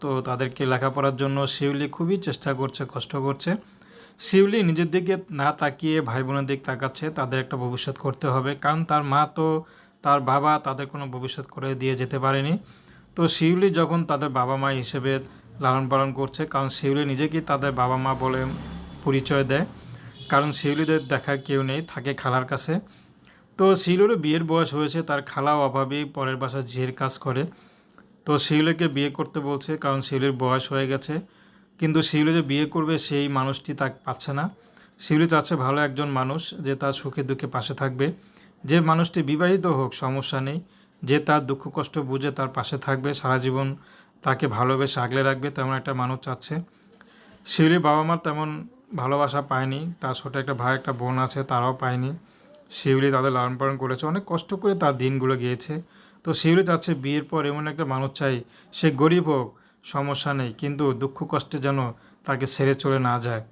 তো তাদেরকে লেখাপড়ার জন্য শিউলি খুবই চেষ্টা করছে, কষ্ট করছে। শিউলি নিজের দিকে না তাকিয়ে ভাই বোনের দিক তাকাচ্ছে, তাদের একটা ভবিষ্যৎ করতে হবে। কারণ তার মা তো তার বাবা তাদের কোনো ভবিষ্যৎ করে দিয়ে যেতে পারেনি। তো শিউলি যখন তাদের বাবা মা হিসেবে লালন পালন করছে, কারণ শিউলি নিজেকেই তাদের বাবা মা বলে পরিচয় দেয়। কারণ শিউলিদের দেখার কেউ নেই, থাকে খালার কাছে। তো শিউলিরও বিয়ের বয়স হয়েছে, তার খালাও অভাবেই পরের বাসা ঝিয়ের কাজ করে। তো শিউলিকে বিয়ে করতে বলছে কারণ শিউলির বয়স হয়ে গেছে। কিন্তু শিউলি যে বিয়ে করবে সেই মানুষটি তাকে পাচ্ছে না। শিউলি চাচ্ছে ভালো একজন মানুষ যে তার সুখে দুঃখে পাশে থাকবে। যে মানুষটি বিবাহিত হোক, সমস্যা নেই। যে তার দুঃখ কষ্ট বুঝে তার পাশে থাকবে, সারা জীবন তাকে ভালোবেসে আগলে রাখবে তেমন একটা মানুষ চাচ্ছে। শিউলির বাবা মার তেমন ভালোবাসা পায়নি। তার ছোটো একটা ভাই, একটা বোন আছে, তারাও পায়নি। শিউলি তাদের লালন পালন করেছে। অনেক কষ্ট করে তার দিনগুলো গিয়েছে। তো শিউলি চাচ্ছে বিয়ের পর এমন একটা মানুষ চাই, সে গরিব হোক, সমস্যা নেই, কিন্তু দুঃখ কষ্টে যেন তাকে ছেড়ে চলে না যায়।